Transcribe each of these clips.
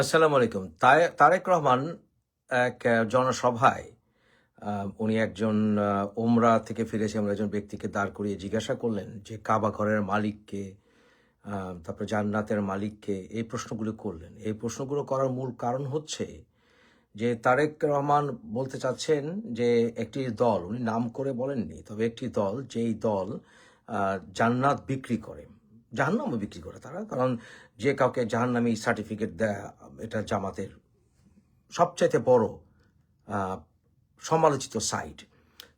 আসসালামু আলাইকুম। তারেক রহমান এক জনসভায় উনি একজন ওমরা থেকে ফিরেছে এমন একজন ব্যক্তিকে দাঁড় করিয়ে জিজ্ঞাসা করলেন যে কাবা ঘরের মালিককে তারপরে জান্নাতের মালিককে এই প্রশ্নগুলো করলেন। এই প্রশ্নগুলো করার মূল কারণ হচ্ছে যে তারেক রহমান বলতে চাচ্ছেন যে একটি দল, উনি নাম করে বলেননি, তবে একটি দল, যেই দল জান্নাত বিক্রি করে। জাহান্নামও বিক্রি করে তারা। কারণ যে কাউকে জাহান্নামি সার্টিফিকেট দেয়, এটা জামাতের সবচাইতে বড় সমালোচিত সাইট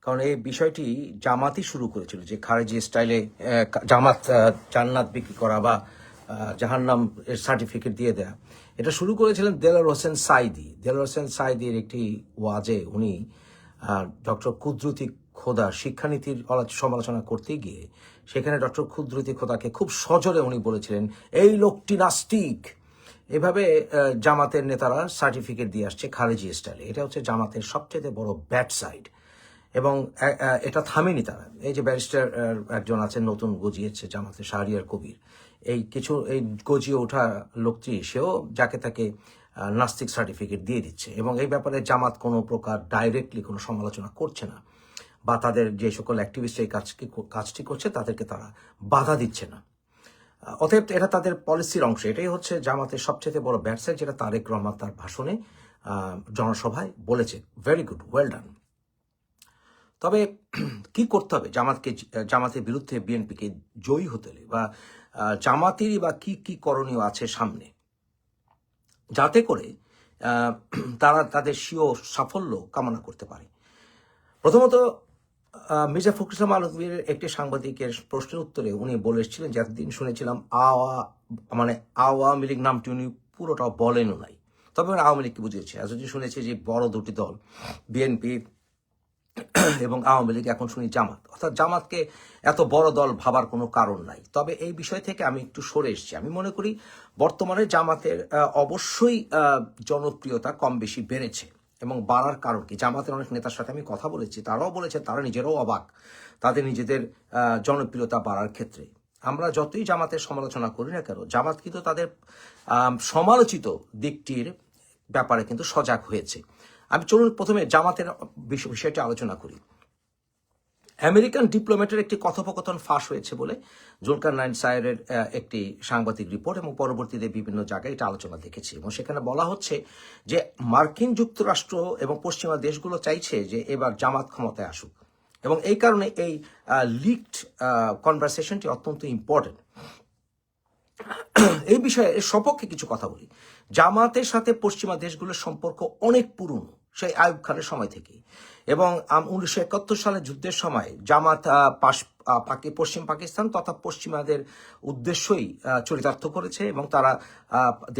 কারণ এই বিষয়টি জামাতই শুরু করেছিল যে খারেজি স্টাইলে জামাত জান্নাত বিক্রি করা বা জাহান্নাম এর সার্টিফিকেট দিয়ে দেয়া। এটা শুরু করেছিলেন দেলার হোসেন সাইদি। দেলার হোসেন সাইদির একটি ওয়াজে উনি ডক্টর কুদরতি খোদা শিক্ষানীতির সমালোচনা করতে গিয়ে সেখানে ডক্টর কুদরতি খোদাকে খুব সজোরে উনি বলেছিলেন, এই লোকটি নাস্তিক। এভাবে জামাতের নেতারা সার্টিফিকেট দিয়ে আসছে খারেজি স্টাইলে। এটা হচ্ছে জামাতের সবচেয়ে বড় ব্যাড সাইড। এবং এটা থামেনি তারা। এই যে ব্যারিস্টার একজন আছেন নতুন গজিয়েছে জামাতের শাহরিয়ার কবির। এই কিছু, এই গজিয়ে ওঠা লোকটি, সেও যাকে তাকে নাস্তিক সার্টিফিকেট দিয়ে দিচ্ছে। এবং এই ব্যাপারে জামাত কোনো প্রকার ডাইরেক্টলি কোনো সমালোচনা করছে না। বা তাদের যে সকল অ্যাক্টিভিস্ট এই কাজকে কাজটি করছে, তাদেরকে তারা বাধা দিচ্ছে না। অতএব এটা তাদের পলিসির অংশ। এটাই হচ্ছে জামাতের সবচেয়ে বড় ব্যাটসাইড যেটা তারেক রহমান তার ভাষণে জনসভায় বলেছে। ভেরি গুড ওয়েল ডান তবে কি করতে হবে? জামাতকে, জামাতের বিরুদ্ধে বিএনপিকে জয়ী হতে হলে বা জামাতেরই বা কি কি করণীয় আছে সামনে? যাতে করে তারা তাদের স্বীয় সাফল্য কামনা করতে পারে। প্রথমত মির্জা ফখরুল ইসলাম আলমগীরের একটি সাংবাদিকের প্রশ্নের উত্তরে উনি বলে এসেছিলেন যে এতদিন শুনেছিলাম আওয়া মানে আওয়ামী লীগ নামটি উনি পুরোটা বলেনও নাই। তবে আওয়ামী লীগকে বুঝিয়েছি। এতদিন শুনেছি যে বড় দুটি দল, বিএনপি এবং আওয়ামী লীগ, এখন শুনি জামাত। অর্থাৎ জামাতকে এত বড় দল ভাবার কোনো কারণ নাই। তবে এই বিষয় থেকে আমি একটু সরে এসেছি। আমি মনে করি বর্তমানে জামাতের অবশ্যই জনপ্রিয়তা কম বেশি বেড়েছে। এবং বাড়ার কারণ কি? জামাতের অনেক নেতার সাথে আমি কথা বলেছি, তারাও বলেছে তারা নিজেরাও অবাক তাদের নিজেদের জনপ্রিয়তা বাড়ার ক্ষেত্রে। আমরা যতই জামাতের সমালোচনা করি না কেন, জামাত কিন্তু তাদের সমালোচিত দিকটির ব্যাপারে কিন্তু সজাগ হয়েছে। আমি চলুন প্রথমে জামাতের বিষ- বিষয়টি আলোচনা করি। আমেরিকান ডিপ্লোম্যাটের একটি কথোপকথন ফাঁস হয়েছে বলে জুলকার নাইন সায়ের একটি সাংবাদিক রিপোর্ট এবং পরবর্তীতে বিভিন্ন জায়গায় এটা আলোচনা দেখেছি। এবং সেখানে বলা হচ্ছে যে মার্কিন যুক্তরাষ্ট্র এবং পশ্চিমা দেশগুলো চাইছে যে এবার জামাত ক্ষমতায় আসুক। এবং এই কারণে এই লিকড কনভারসেশনটি অত্যন্ত ইম্পর্টেন্ট এই বিষয়ে সপক্ষে কিছু কথা বলি। জামাতের সাথে পশ্চিমা দেশগুলোর সম্পর্ক অনেক পুরনো, সেই আয়ুব খানের সময় থেকে এবং উনিশশো একাত্তর সালে যুদ্ধের সময় জামাত পাশ পাকি- পশ্চিম পাকিস্তান তথা পশ্চিমাদের উদ্দেশ্যই চরিতার্থ করেছে এবং তারা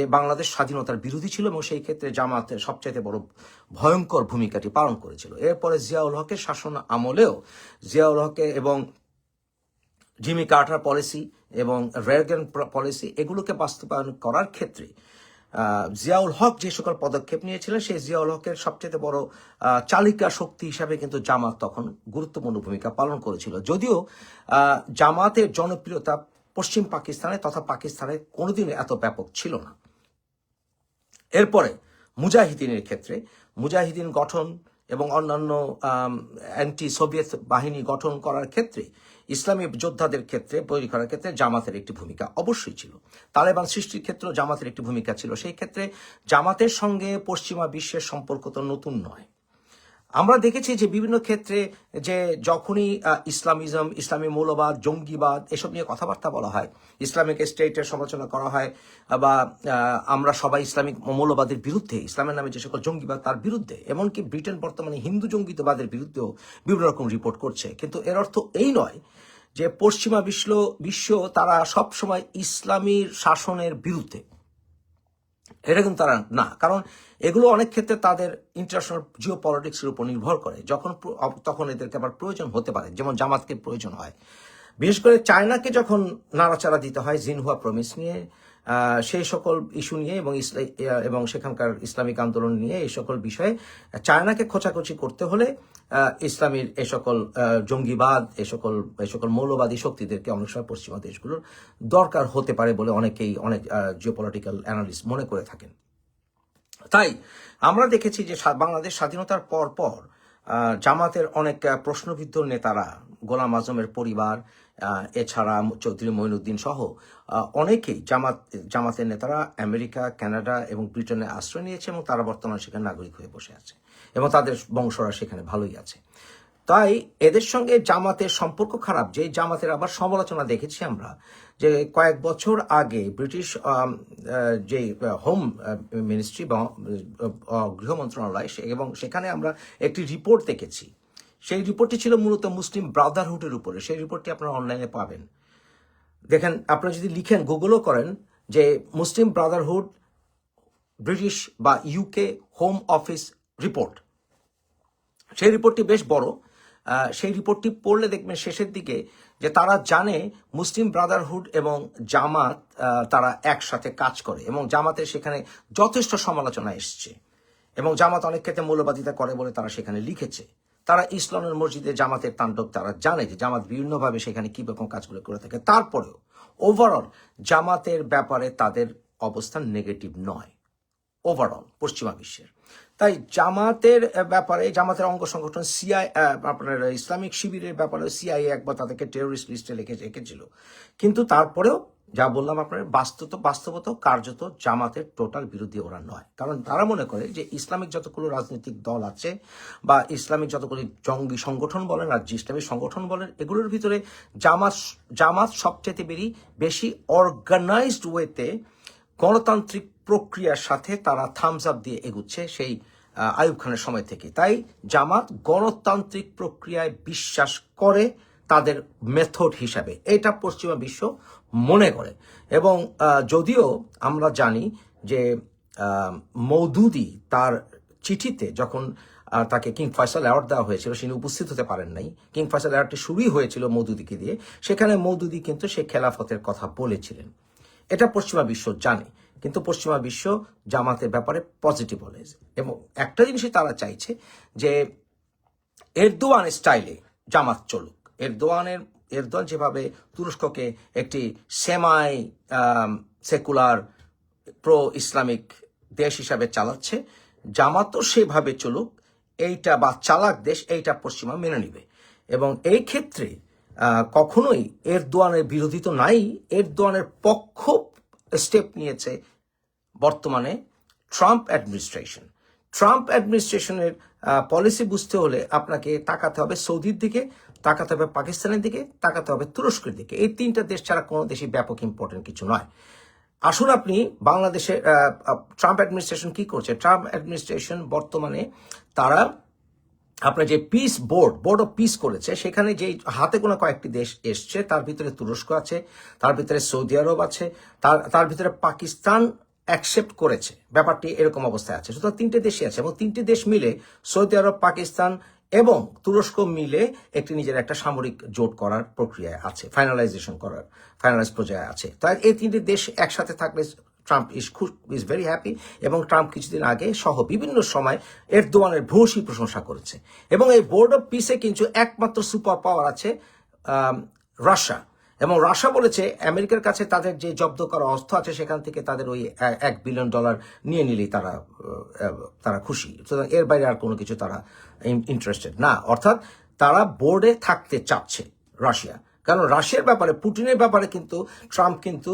বাংলাদেশ স্বাধীনতার বিরোধী ছিল এবং সেই ক্ষেত্রে জামাত সবচাইতে বড় ভয়ঙ্কর ভূমিকাটি পালন করেছিল। এরপরে জিয়াউল হকের শাসন আমলেও জিয়াউল হকে এবং জিমি কার্টার পলিসি এবং রেগন পলিসি এগুলোকে বাস্তবায়ন করার ক্ষেত্রে জিয়াউল হক যে সকল পদক্ষেপ নিয়েছিলেন, সেই জিয়াউল হকের সবচেয়ে বড় চালিকা শক্তি হিসাবে কিন্তু জামাত তখন গুরুত্বপূর্ণ ভূমিকা পালন করেছিল। যদিও জামাতের জনপ্রিয়তা পশ্চিম পাকিস্তানে তথা পাকিস্তানে কোনোদিনও এত ব্যাপক ছিল না। এরপরে মুজাহিদিনের ক্ষেত্রে, মুজাহিদিন গঠন এবং অন্যান্য অ্যান্টি সোভিয়েত বাহিনী গঠন করার ক্ষেত্রে ইসলামী যোদ্ধাদের ক্ষেত্রে, তৈরি করার ক্ষেত্রে জামাতের একটি ভূমিকা অবশ্যই ছিল। তালেবান সৃষ্টির ক্ষেত্রেও জামাতের একটি ভূমিকা ছিল। সেই ক্ষেত্রে জামাতের সঙ্গে পশ্চিমা বিশ্বের সম্পর্ক তো নতুন নয়। আমরা দেখেছি যে বিভিন্ন ক্ষেত্রে যে যখনই ইসলামিজম, ইসলামী মৌলবাদ, জঙ্গিবাদ এসব নিয়ে কথাবার্তা বলা হয়, ইসলামিক স্টেটের সমালোচনা করা হয়, বা আমরা সবাই ইসলামিক মৌলবাদের বিরুদ্ধে, ইসলামের নামে যে সকল জঙ্গিবাদ তার বিরুদ্ধে, এমনকি ব্রিটেন বর্তমানে হিন্দু জঙ্গিতবাদের বিরুদ্ধেও বিভিন্ন রকম রিপোর্ট করছে। কিন্তু এর অর্থ এই নয় যে পশ্চিমা বিশ্ব বিশ্ব তারা সবসময় ইসলামীর শাসনের বিরুদ্ধে। এটা কিন্তু তারা না। কারণ এগুলো অনেক ক্ষেত্রে তাদের ইন্টারন্যাশনাল জিও পলিটিক্সের উপর নির্ভর করে। যখন তখন এদেরকে আবার প্রয়োজন হতে পারে, যেমন জামাতকে প্রয়োজন হয়। বিশেষ করে চায়নাকে যখন নাড়াচাড়া দিতে হয়, জিনহুয়া প্রমিস নিয়ে সেই সকল ইস্যু নিয়ে এবং এবং সেখানকার ইসলামিক আন্দোলন নিয়ে এই সকল বিষয়ে চায়নাকে খোঁচাখুচি করতে হলে ইসলামীর এই সকল জঙ্গিবাদ এই সকল এই সকল মৌলবাদী শক্তিদেরকে অনেক সময় পশ্চিমা দেশগুলোর দরকার হতে পারে বলে অনেকেই, অনেক জিওপলিটিক্যাল অ্যানালিস্ট মনে করে থাকেন। তাই আমরা দেখেছি যে বাংলাদেশ স্বাধীনতার পর পর জামাতের অনেক প্রশ্নবিদ্ধ নেতারা, গোলাম আজমের পরিবার এছাড়া চৌধুরী মঈনুদ্দিন সহ অনেকেই জামাত, জামাতের নেতারা আমেরিকা, কানাডা এবং ব্রিটেনে আশ্রয় নিয়েছে এবং তারা বর্তমানে সেখানে নাগরিক হয়ে বসে আছে এবং তাদের বংশরা সেখানে ভালোই আছে। তাই এদের সঙ্গে জামাতের সম্পর্ক খারাপ, যে জামাতের আবার সমালোচনা দেখেছি আমরা, যে কয়েক বছর আগে ব্রিটিশ যে হোম মিনিস্ট্রি বা গৃহ মন্ত্রণালয় এবং সেখানে আমরা একটি রিপোর্ট দেখেছি। সেই রিপোর্টটি ছিল মূলত মুসলিম ব্রাদারহুডের উপরে। সেই রিপোর্টটি আপনারা অনলাইনে পাবেন। দেখেন, আপনারা যদি লিখেন গুগলও করেন যে মুসলিম ব্রাদারহুড ব্রিটিশ বা ইউকে হোম অফিস রিপোর্ট সেই রিপোর্টটি বেশ বড়। সেই রিপোর্টটি পড়লে দেখবেন শেষের দিকে যে তারা জানে মুসলিম ব্রাদারহুড এবং জামাত তারা একসাথে কাজ করে এবং জামাতের সেখানে যথেষ্ট সমালোচনা এসছে এবং জামাত অনেক ক্ষেত্রে মূল্যবাদিতা করে বলে তারা সেখানে লিখেছে। তারা ইসলামের মসজিদে জামাতের তাণ্ডব তারা জানে যে জামাত বিভিন্নভাবে সেখানে কী রকম কাজগুলো করে থাকে। তারপরেও ওভারঅল জামাতের ব্যাপারে তাদের অবস্থান নেগেটিভ নয়। ওভারঅল পশ্চিমা বিশ্বের। তাই জামাতের ব্যাপারে, জামাতের অঙ্গ সংগঠন সিআই আপনার ইসলামিক শিবিরের ব্যাপারে সিআই একবার তাদেরকে টেরোরিস্ট লিস্টে লিখে, রেখেছিল। কিন্তু তারপরেও যা বললাম আপনার বাস্তব বাস্তবত কার্যত জামাতের টোটাল বিরোধী ওরা নয়। কারণ তারা মনে করে যে ইসলামিক যতগুলো রাজনৈতিক দল আছে বা ইসলামিক যতগুলো জঙ্গি সংগঠন বলেন আর ইসলামিক সংগঠন বলেন, এগুলোর ভিতরে জামাত জামাত সবচেয়ে বেরি, বেশি অর্গানাইজড ওয়েতে গণতান্ত্রিক প্রক্রিয়ার সাথে তারা থামস আপ দিয়ে এগুচ্ছে সেই আয়ুব খানের সময় থেকে। তাই জামাত গণতান্ত্রিক প্রক্রিয়ায় বিশ্বাস করে তাদের মেথড হিসাবে। এটা পশ্চিমা বিশ্ব মনে করে। এবং যদিও আমরা জানি যে মৌদুদি তার চিঠিতে যখন তাকে কিং ফয়সাল অ্যাওয়ার্ড দেওয়া হয়েছিল তিনি উপস্থিত হতে পারেন নাই। কিং ফয়সাল অ্যাওয়ার্ডটি শুরুই হয়েছিল মৌদুদিকে দিয়ে। সেখানে মৌদুদি কিন্তু সে খেলাফতের কথা বলেছিলেন। এটা পশ্চিমা বিশ্ব জানে, কিন্তু পশ্চিমা বিশ্ব জামাতের ব্যাপারে পজিটিভ হলে এবং একটা জিনিসই তারা চাইছে যে এরদোয়ান স্টাইলে জামাত চলুক। এরদোয়ানের এরদোয়ান যেভাবে তুরস্ককে একটি সেমাই সেকুলার প্রো ইসলামিক দেশ হিসাবে চালাচ্ছে জামাতও সেভাবে চলুক, এইটা বা চালাক দেশ এইটা পশ্চিমা মেনে নিবে। এবং এই ক্ষেত্রে কখনোই এরদোয়ানের বিরোধী তো নাই, এরদোয়ানের পক্ষ স্টেপ নিয়েছে বর্তমানে ট্রাম্প অ্যাডমিনিস্ট্রেশন ট্রাম্প অ্যাডমিনিস্ট্রেশনের পলিসি বুঝতে হলে আপনাকে তাকাতে হবে সৌদির দিকে তাকাতে হবে পাকিস্তানের দিকে, তাকাতে হবে তুরস্কের দিকে। এই তিনটা দেশ ছাড়া কোনো দেশই ব্যাপক ইম্পর্টেন্ট কিছু নয়। আসুন আপনি বাংলাদেশে ট্রাম্প অ্যাডমিনিস্ট্রেশন কি করছে? ট্রাম্প অ্যাডমিনিস্ট্রেশন বর্তমানে তারা আপনার যে peace board board of peace করেছে, সেখানে যে হাতে কোনো কয়েকটি দেশ এসছে, তার ভিতরে তুরস্ক আছে, তার ভিতরে সৌদি আরব আছে, তার তার ভিতরে পাকিস্তান অ্যাকসেপ্ট করেছে। ব্যাপারটি এরকম অবস্থায় আছে। সুতরাং তিনটে দেশই আছে এবং তিনটে দেশ মিলে সৌদি আরব, পাকিস্তান এবং তুরস্ক মিলে একটি নিজের একটা সামরিক জোট করার প্রক্রিয়ায় আছে ফাইনালাইজেশন করার ফাইনালাইজ পর্যায়ে আছে। তাই এই তিনটি দেশ একসাথে থাকলে Trump is is very happy এবং ট্রাম্প কিছুদিন আগে সহ বিভিন্ন সময় এরদোয়ানের ভূয়সী প্রশংসা করেছে। এবং এই বোর্ড অফ পিসে কিন্তু একমাত্র সুপার পাওয়ার আছে রাশিয়া এবং রাশিয়া বলেছে, আমেরিকার কাছে তাদের যে জব্দ করা অস্ত্র আছে, সেখান থেকে তাদের ওই এক বিলিয়ন ডলার নিয়ে নিলেই তারা তারা খুশি। সুতরাং এর বাইরে আর কোনো কিছু তারা ইন্টারেস্টেড না। অর্থাৎ তারা বোর্ডে থাকতে চাচ্ছে রাশিয়া। কারণ রাশিয়ার ব্যাপারে, পুটিনের ব্যাপারে কিন্তু ট্রাম্প কিন্তু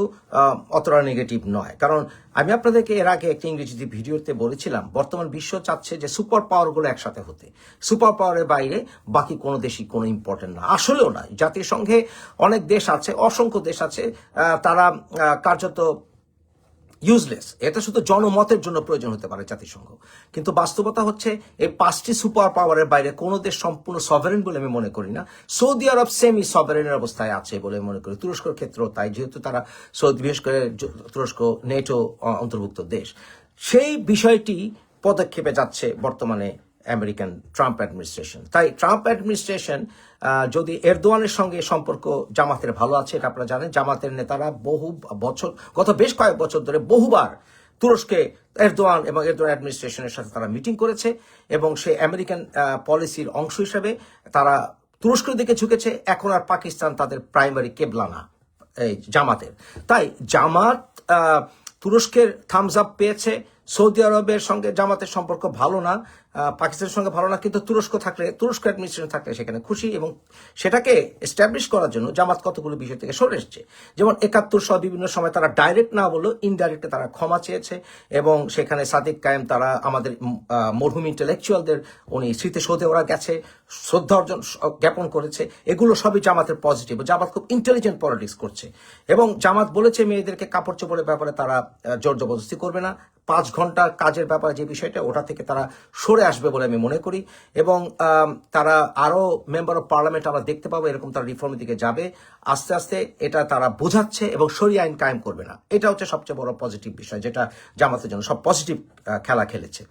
অতটা নেগেটিভ নয়। কারণ আমি আপনাদেরকে এর আগে একটি ইংরেজিতে ভিডিওতে বলেছিলাম, বর্তমান বিশ্ব চাচ্ছে যে সুপার পাওয়ারগুলো একসাথে হতে। সুপার পাওয়ারের বাইরে বাকি কোনো দেশই কোনো ইম্পর্টেন্ট না। আসলেও নয়। জাতিসংঘে অনেক দেশ আছে, অসংখ্য দেশ আছে তারা কার্যত ইউজলেস এটা শুধু জনমতের জন্য প্রয়োজন হতে পারে জাতিসংঘ। কিন্তু বাস্তবতা হচ্ছে, এই পাঁচটি সুপার পাওয়ারের বাইরে কোনো দেশ সম্পূর্ণ সভারেন বলে আমি মনে করি না। সৌদি আরব সেমি সভারেনের অবস্থায় আছে বলে মনে করি। তুরস্কর ক্ষেত্রেও তাই, যেহেতু তারা সৌদি, বিশেষ করে তুরস্ক নেটো অন্তর্ভুক্ত দেশ। সেই বিষয়টি পদক্ষেপে যাচ্ছে বর্তমানে আমেরিকান ট্রাম্প অ্যাডমিনিস্ট্রেশন। তাই ট্রাম্প অ্যাডমিনিস্ট্রেশন যদি এরদোয়ানের সঙ্গে সম্পর্ক জামাতের ভালো আছে, এটা আপনারা জানেন, জামাতের নেতারা বহু বছর, গত বেশ কয়েক বছর ধরে বহুবার তুরস্কে এরদোয়ান এবং এরদোয়ান অ্যাডমিনিস্ট্রেশনের সাথে তারা মিটিং করেছে এবং সেই আমেরিকান পলিসির অংশ হিসেবে তারা তুরস্কের দিকে ঝুঁকেছে, এখন আর পাকিস্তান তাদের প্রাইমারি কেবলানা, এই জামাতের। তাই জামাত তুরস্কের থামস আপ পেয়েছে সৌদি আরবের সঙ্গে জামাতের সম্পর্ক ভালো না পাকিস্তানের সঙ্গে ভালো না, কিন্তু তুরস্ক থাকলে, তুরস্ক অ্যাডমিনিস্ট্রেশন থাকলে সেখানে খুশি এবং সেটাকে এস্টাবলিশ করার জন্য জামাত কতগুলো বিষয় থেকে সরে এসছে। যেমন একাত্তর সহ বিভিন্ন সময় তারা ডাইরেক্ট না বললেও ইনডাইরেক্টে তারা ক্ষমা চেয়েছে এবং সেখানে সাদিক কায়েম তারা আমাদের মরহুম ইন্টেলেকচুয়ালদের উনি স্মৃতি স্মৃতিসৌধে ওরা গেছে, শ্রদ্ধা অর্জন জ্ঞাপন করেছে, এগুলো সবই জামাতের পজিটিভ জামাত খুব ইন্টেলিজেন্ট পলিটিক্স করছে এবং জামাত বলেছে মেয়েদেরকে কাপড় চোপড়ের ব্যাপারে তারা জোর জবরদস্তি করবে না। পাঁচ ঘণ্টার কাজের ব্যাপারে যে বিষয়টা, ওটা থেকে তারা সরে আসবে বলে আমি মনে করি। এবং তারা আরও মেম্বার অফ পার্লামেন্ট আমরা দেখতে পাবো এরকম তারা রিফর্মের দিকে যাবে। আস্তে আস্তে এটা তারা বোঝাচ্ছে এবং সরি আইন কায়েম করবে না। এটা হচ্ছে সবচেয়ে বড় পজিটিভ বিষয়, যেটা জামাতের জন্য সব পজিটিভ খেলা খেলেছে।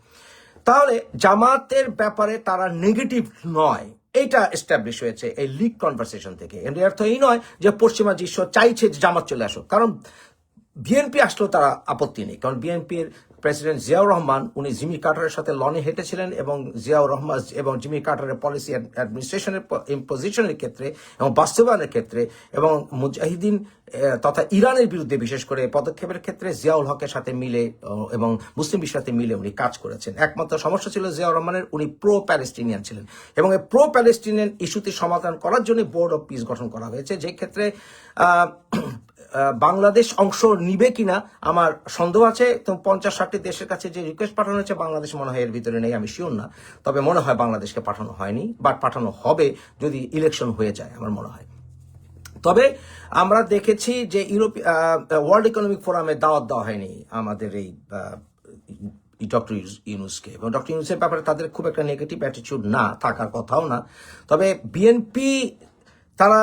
তাহলে জামাতের ব্যাপারে তারা নেগেটিভ নয়। এইটা এস্টাবলিশ হয়েছে এই লিগ কনভারসেশন থেকে। এর অর্থ এই নয় যে পশ্চিমা দৃশ্য চাইছে যে জামাত চলে আসুক। কারণ বিএনপি আসলেও তারা আপত্তি নেই, কারণ বিএনপির প্রেসিডেন্ট জিয়াউর রহমান, উনি জিমি কার্টারের সাথে লনে হেঁটেছিলেন এবং জিয়াউর রহমান এবং জিমি কার্টারের পলিসি অ্যাডমিনিস্ট্রেশনের ইম্পোজিশনের ক্ষেত্রে এবং বাস্তবায়নের ক্ষেত্রে এবং মুজাহিদিন তথা ইরানের বিরুদ্ধে বিশেষ করে পদক্ষেপের ক্ষেত্রে জিয়াউল হকের সাথে মিলে এবং মুসলিম বিশ্বের সাথে মিলে উনি কাজ করেছেন। একমাত্র সমস্যা ছিল জিয়াউর রহমানের, উনি প্রো প্যালেস্টিনিয়ান ছিলেন এবং এই প্রো প্যালেস্টিনিয়ান ইস্যুটি সমাধান করার জন্য বোর্ড অফ পিস গঠন করা হয়েছে। যে ক্ষেত্রে বাংলাদেশ অংশ নিবে কিনা আমার সন্দেহ আছে। তো পঞ্চাশ ষাটটি দেশের কাছে যে রিকোয়েস্ট পাঠানো হয়েছে, বাংলাদেশ মনে হয় এর ভিতরে নেই, আমি শিওর না। তবে মনে হয় বাংলাদেশকে পাঠানো হয়নি বাট পাঠানো হবে যদি ইলেকশন হয়ে যায়, আমার মনে হয়। তবে আমরা দেখেছি যে ইউরোপ ওয়ার্ল্ড ইকোনমিক ফোরামে দাওয়াত দেওয়া হয়নি আমাদের এই ডক্টর ইউনুসকে এবং ডক্টর ইউনুসের ব্যাপারে তাদের খুব একটা নেগেটিভ অ্যাটিচিউড না, থাকার কথাও না। তবে বিএনপি তারা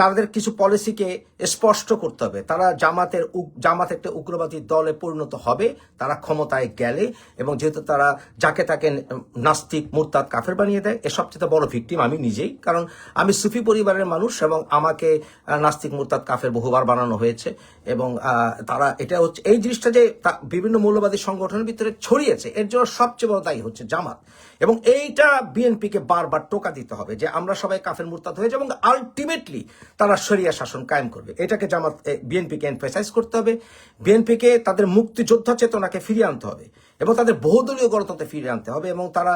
তাদের কিছু পলিসিকে স্পষ্ট করতে হবে। তারা জামাতের জামাত একটা উগ্রবাদী দলে পরিণত হবে, তারা ক্ষমতায় গেলে, এবং যেহেতু তারা যাকে তাকে নাস্তিক, মুরতাদ, কাফের বানিয়ে দেয়, এ সবচেয়ে বড় ভিকটিম আমি নিজেই। কারণ আমি সুফি পরিবারের মানুষ, এবং আমাকে নাস্তিক, মুরতাদ, কাফের বহুবার বানানো হয়েছে, এবং তারা এটা হচ্ছে, এই জিনিসটা যে বিভিন্ন মৌলবাদী সংগঠনের ভিতরে ছড়িয়েছে, এর জন্য সবচেয়ে বড় দায়ী হচ্ছে জামাত। এবং এইটা বিএনপিকে বারবার টোকা দিতে হবে যে আমরা সবাই কাফের, মুরতাদ হয়ে যাব, এবং আলটিমেটলি তারা সরিয়া শাসন কায়েম করবে। এটাকে জামাত বিএনপিকে এনফেসাইজ করতে হবে। বিএনপিকে তাদের মুক্তিযোদ্ধা চেতনাকে ফিরিয়ে আনতে হবে। এবং তাদের বহুদলীয় গণতন্ত্রে ফিরে আনতে হবে এবং তারা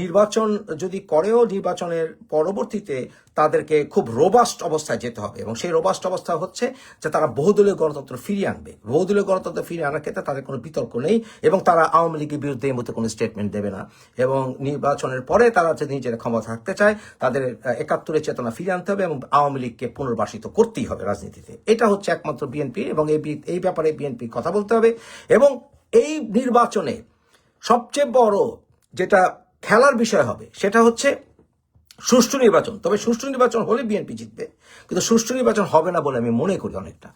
নির্বাচন যদি করেও নির্বাচনের পরবর্তীতে তাদেরকে খুব রোবাস্ট অবস্থায় যেতে হবে এবং সেই রোবাস্ট অবস্থা হচ্ছে যে তারা বহুদলীয় গণতন্ত্র ফিরিয়ে আনবে। বহুদলীয় গণতন্ত্র ফিরিয়ে আনার ক্ষেত্রে তাদের কোনো বিতর্ক নেই এবং তারা আওয়ামী লীগের বিরুদ্ধে এই মতো কোনো স্টেটমেন্ট দেবে না এবং নির্বাচনের পরে তারা যদি নিজেরা ক্ষমতা থাকতে চায়, তাদের একাত্তরের চেতনা ফিরিয়ে আনতে হবে এবং আওয়ামী লীগকে পুনর্বাসিত করতেই হবে রাজনীতিতে। এটা হচ্ছে একমাত্র বিএনপি এবং এই এই ব্যাপারে বিএনপি কথা বলতে হবে এবং এই নির্বাচনে সবচেয়ে বড় যেটা খেলার বিষয় হবে, সেটা হচ্ছে সুষ্ঠু নির্বাচন। তবে সুষ্ঠু নির্বাচন হলে বিএনপি জিতবে, কিন্তু সুষ্ঠু নির্বাচন হবে না বলে আমি মনে করি অনেকটা।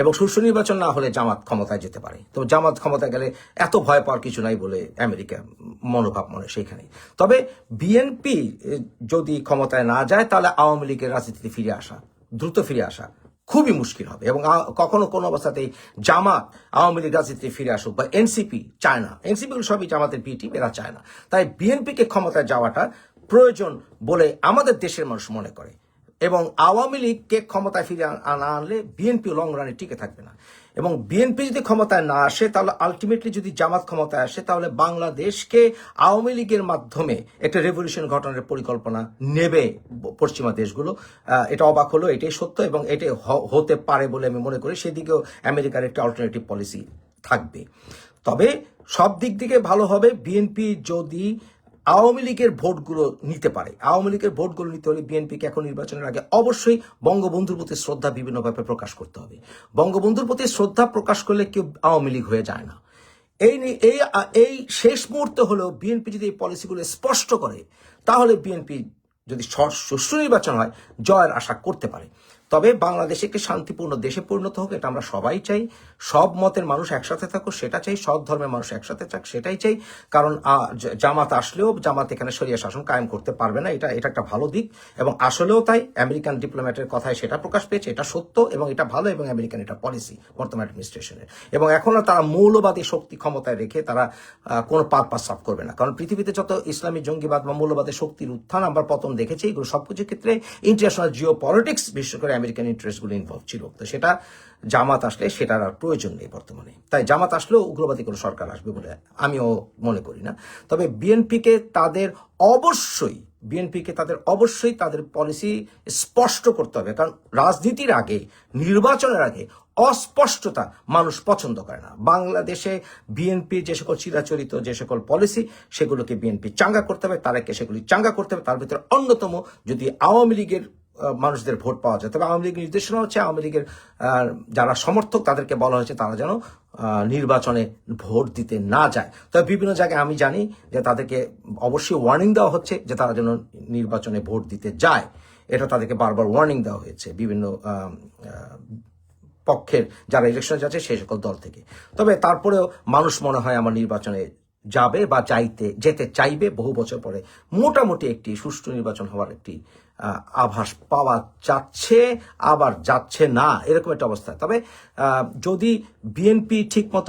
এবং সুষ্ঠু নির্বাচন না হলে জামাত ক্ষমতায় যেতে পারে। তো জামাত ক্ষমতায় গেলে এত ভয় পাওয়ার কিছু নাই বলে আমেরিকা মনোভাব মনে সেইখানে তবে বিএনপি যদি ক্ষমতায় না যায়, তাহলে আওয়ামী লীগের রাজনীতিতে ফিরে আসা, দ্রুত ফিরে আসা খুবই মুশকিল হবে এবং কখনো কোনো অবস্থাতেই জামাত আওয়ামী লীগ রাজনীতিতে ফিরে আসুক বা এনসিপি চায় না। এনসিপি সবই জামাতের পিটি এরা চায় না। তাই বিএনপিকে ক্ষমতায় যাওয়াটা প্রয়োজন বলে আমাদের দেশের মানুষ মনে করে এবং আওয়ামী লীগকে ক্ষমতায় ফিরে আনা আনলে বিএনপি লং রানে টিকে থাকবে না। এবং বিএনপি যদি ক্ষমতায় না আসে, তাহলে আলটিমেটলি যদি জামাত ক্ষমতায় আসে, তাহলে বাংলাদেশকে আওয়ামী লীগের মাধ্যমে একটা রেভলিউশন ঘটনার পরিকল্পনা নেবে পশ্চিমা দেশগুলো। এটা অবাক হলো, এটাই সত্য এবং এটাই হতে পারে বলে আমি মনে করি। সেদিকেও আমেরিকার একটা অল্টারনেটিভ পলিসি থাকবে। তবে সব দিক থেকে ভালো হবে। বিএনপি যদি আওয়ামী লীগের ভোটগুলো নিতে পারে। আওয়ামী লীগের ভোটগুলো নিতে হলে বিএনপিকে এখন নির্বাচনের আগে অবশ্যই বঙ্গবন্ধুর প্রতি শ্রদ্ধা বিভিন্নভাবে প্রকাশ করতে হবে। বঙ্গবন্ধুর প্রতি শ্রদ্ধা প্রকাশ করলে কেউ আওয়ামী লীগ হয়ে যায় না। এই এই এই শেষ মুহূর্তে হলেও বিএনপি যদি এই পলিসিগুলো স্পষ্ট করে, তাহলে বিএনপি যদি সুষ্ঠু নির্বাচন হয়, জয়ের আশা করতে পারে। তবে বাংলাদেশ একটি শান্তিপূর্ণ দেশে পরিণত হোক, এটা আমরা সবাই চাই। সব মতের মানুষ একসাথে থাকুক, সেটা চাই। সব ধর্মের মানুষ একসাথে থাক, সেটাই চাই। কারণ জামাত আসলেও জামাত এখানে সরিয়া শাসন কায়েম করতে পারবে না। এটা এটা একটা ভালো দিক এবং আসলেও তাই আমেরিকান ডিপ্লোম্যাটের কথায় সেটা প্রকাশ পেয়েছে। এটা সত্য এবং এটা ভালো এবং আমেরিকান এটা পলিসি বর্তমান অ্যাডমিনিস্ট্রেশনের। এবং এখনও তারা মৌলবাদী শক্তি ক্ষমতায় রেখে তারা কোনো পারপাস সাফ করবে না। কারণ পৃথিবীতে যত ইসলামী জঙ্গিবাদ বা মৌলবাদের শক্তির উত্থান আমরা পতন দেখেছি, এগুলো সবকিছুর ক্ষেত্রে ইন্টারন্যাশনাল জিও পলিটিক্স বিশেষ করে আমেরিকান ইন্টারেস্টগুলো ইনভলভ ছিল। তো সেটা জামাত আসলে সেটার আর প্রয়োজন নেই বর্তমানে। তাই জামাত আসলেও উগ্রবাদী কোনো সরকার আসবে বলে আমিও মনে করি না। তবে বিএনপিকে তাদের অবশ্যই, বিএনপিকে তাদের অবশ্যই তাদের পলিসি স্পষ্ট করতে হবে। কারণ রাজনীতির আগে, নির্বাচনের আগে অস্পষ্টতা মানুষ পছন্দ করে না। বাংলাদেশে বিএনপি যে সকল চিরাচরিত যে সকল পলিসি সেগুলোকে বিএনপি চাঙ্গা করতে হবে তারাকে সেগুলি চাঙ্গা করতে হবে। তার ভিতরে অন্যতম যদি আওয়ামী লীগের মানুষদের ভোট পাওয়া যায়। তবে আওয়ামী লীগের নির্দেশনা হচ্ছে, আওয়ামী লীগের যারা সমর্থক, তাদেরকে বলা হয়েছে তারা যেন নির্বাচনে ভোট দিতে না যায়। তবে বিভিন্ন জায়গায় আমি জানি যে তাদেরকে অবশ্যই ওয়ার্নিং দেওয়া হচ্ছে যে তারা যেন নির্বাচনে ভোট দিতে যায়। এটা তাদেরকে বারবার ওয়ার্নিং দেওয়া হয়েছে বিভিন্ন পক্ষের যারা ইলেকশনে যাচ্ছে সেই সকল দল থেকে। তবে তারপরেও মানুষ মনে হয় আমার নির্বাচনে যাবে বা চাইতে যেতে চাইবে। বহু বছর পরে মোটামুটি একটি সুষ্ঠু নির্বাচন হওয়ার একটি আভাস পাওয়া যাচ্ছে আবার যাচ্ছে না এরকম একটা অবস্থা। তবে যদি বিএনপি ঠিক মতো